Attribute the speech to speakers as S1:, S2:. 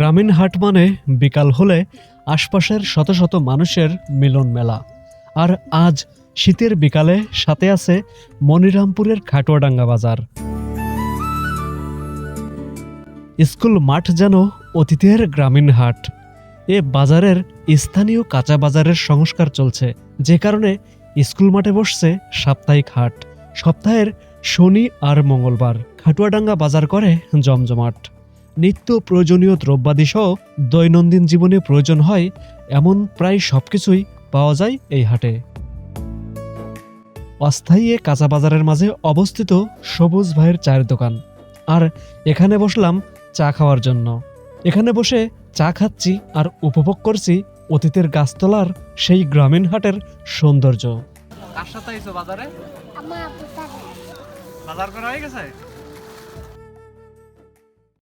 S1: গ্রামীণ হাট মানে বিকাল হলে আশপাশের শত শত মানুষের মিলন মেলা। আর আজ শীতের বিকালে সাথে আছে মনিরামপুরের খাটুয়াডাঙ্গা বাজার। স্কুল মাঠ যেন অতীতের গ্রামীণ হাট। এ বাজারের স্থানীয় কাঁচা বাজারের সংস্কার চলছে। যে কারণে স্কুল মাঠে বসছে সাপ্তাহিক হাট। সপ্তাহের শনি আর মঙ্গলবার। খাটুয়াডাঙ্গা বাজার করে জমজমাট। নিত্য প্রয়োজনীয় দ্রব্যাদি সহ দৈনন্দিন জীবনে প্রয়োজন হয় এমন প্রায় সবকিছুই পাওয়া যায় এই হাটে। অস্থায়ী এ কাঁচা বাজারের মাঝে অবস্থিত সবুজ ভাইয়ের চায়ের দোকান। আর এখানে বসলাম চা খাওয়ার জন্য। এখানে বসে চা খাচ্ছি আর উপভোগ করছি অতীতের গাছতলার সেই গ্রামীণ হাটের সৌন্দর্য। কার সাথে বাজারে? বাজার করা হয়ে গেছে?